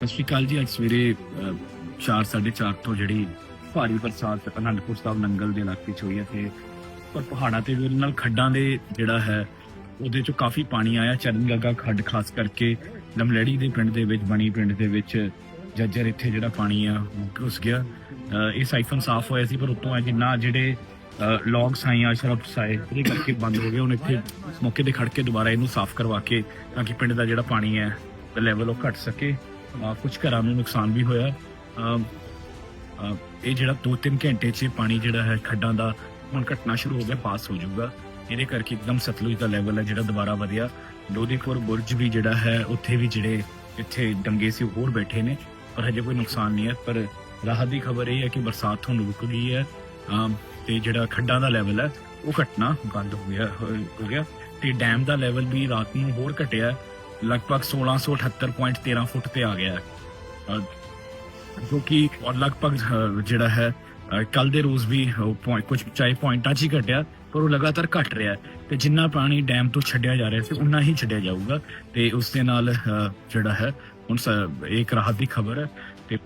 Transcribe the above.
ਸਤਿ ਸ਼੍ਰੀ ਅਕਾਲ ਜੀ। ਅੱਜ ਸਵੇਰੇ 4:30 ਤੋਂ ਜਿਹੜੀ ਭਾਰੀ ਬਰਸਾਤ ਅਨੰਦਪੁਰ ਸਾਹਿਬ ਨੰਗਲ ਦੇ ਇਲਾਕੇ 'ਚ ਹੋਈ ਹੈ ਤੇ ਪਰ ਪਹਾੜਾਂ ਤੇ ਵੀ ਉਹਦੇ ਨਾਲ ਖੱਡਾਂ ਦੇ ਜਿਹੜਾ ਹੈ, ਉਹਦੇ 'ਚੋਂ ਕਾਫੀ ਪਾਣੀ ਆਇਆ। ਚਰਨਗਾਗਾ ਖੱਡ ਖਾਸ ਕਰਕੇ ਲਮਲੇੜੀ ਦੇ ਪਿੰਡ ਦੇ ਵਿੱਚ, ਬਣੀ ਪਿੰਡ ਦੇ ਵਿੱਚ ਜੱਜਰ ਇੱਥੇ ਜਿਹੜਾ ਪਾਣੀ ਆ, ਉਹ ਘੁਸ ਗਿਆ। ਇਹ ਸਾਈਫਨ ਸਾਫ਼ ਹੋਇਆ ਸੀ, ਪਰ ਉਤੋਂ ਆ ਜਿੰਨਾ ਜਿਹੜੇ ਲੌਗ ਸਾਈਆਂ ਸ਼ਰਬ ਸਾਏ ਉਹਦੇ ਕਰਕੇ ਬੰਦ ਹੋ ਗਏ। ਹੁਣ ਇੱਥੇ ਮੌਕੇ ਤੇ ਖੜ ਕੇ ਦੁਬਾਰਾ ਇਹਨੂੰ ਸਾਫ਼ ਕਰਵਾ ਕੇ ਤਾਂ ਕਿ ਪਿੰਡ ਦਾ ਜਿਹੜਾ ਪਾਣੀ ਹੈ ਲੈਵਲ ਉਹ ਘਟ ਸਕੇ। ਕੁਝ ਘਰਾਂ ਨੂੰ ਨੁਕਸਾਨ ਵੀ ਹੋਇਆ। ਇਹ ਜਿਹੜਾ 2-3 ਘੰਟੇ 'ਚ ਪਾਣੀ ਜਿਹੜਾ ਹੈ ਖੱਡਾਂ ਦਾ ਹੁਣ ਘਟਣਾ ਸ਼ੁਰੂ ਹੋ ਗਿਆ ਪਾਸ ਹੋ ਜਾਊਗਾ। ਇਹਦੇ ਕਰਕੇ ਇੱਕਦਮ ਸਤਲੁਜ ਦਾ ਲੈਵਲ ਹੈ ਜਿਹੜਾ ਦੁਬਾਰਾ ਵਧਿਆ। ਲੋਧੀਪੁਰ ਬੁਰਜ ਵੀ ਜਿਹੜਾ ਹੈ ਉੱਥੇ ਵੀ ਜਿਹੜੇ ਇੱਥੇ ਡੰਗੇ ਸੀ ਉਹ ਹੋਰ ਬੈਠੇ ਨੇ। ਪਰ ਹਜੇ ਕੋਈ ਨੁਕਸਾਨ ਨਹੀਂ ਹੈ। ਪਰ ਰਾਹਤ ਦੀ ਖਬਰ ਇਹ ਹੈ ਕਿ ਬਰਸਾਤ ਹੁਣ ਰੁਕ ਗਈ ਹੈ। ਅਮ, ਤੇ ਜਿਹੜਾ ਖੱਡਾਂ ਦਾ ਲੈਵਲ ਹੈ ਉਹ ਘਟਣਾ ਬੰਦ ਹੋ ਗਿਆ ਹੋ ਹੋ ਗਿਆ। ਤੇ ਡੈਮ ਦਾ ਲੈਵਲ ਵੀ ਰਾਤ ਨੂੰ ਹੋਰ ਘਟਿਆ। ਲਗਭਗ 1678.13 ਫੁੱਟ ਤੇ ਆ ਗਿਆ ਹੈ ਜੋ ਕਿ ਲਗਭਗ ਜਿਹੜਾ ਹੈ ਕੱਲ ਦੇ ਰੋਜ਼ ਵੀ ਉਹ point- ਕੁਝ ਚਾਹੇ ਪੁਆਇੰਟਾਂ 'ਚ ਹੀ ਘਟਿਆ ਪਰ ਉਹ ਲਗਾਤਾਰ ਘਟ ਰਿਹਾ ਹੈ ਤੇ ਜਿੰਨਾ ਪਾਣੀ ਡੈਮ ਤੋਂ ਛੱਡਿਆ ਜਾ ਰਿਹਾ ਸੀ ਉਨਾ ਹੀ ਛੱਡਿਆ ਜਾਊਗਾ ਤੇ ਉਸ ਦੇ ਨਾਲ ਜਿਹੜਾ ਹੈ ਹੁਣ ਇਹ ਇੱਕ ਰਾਹਤ ਦੀ ਖਬਰ ਹੈ ਤੇ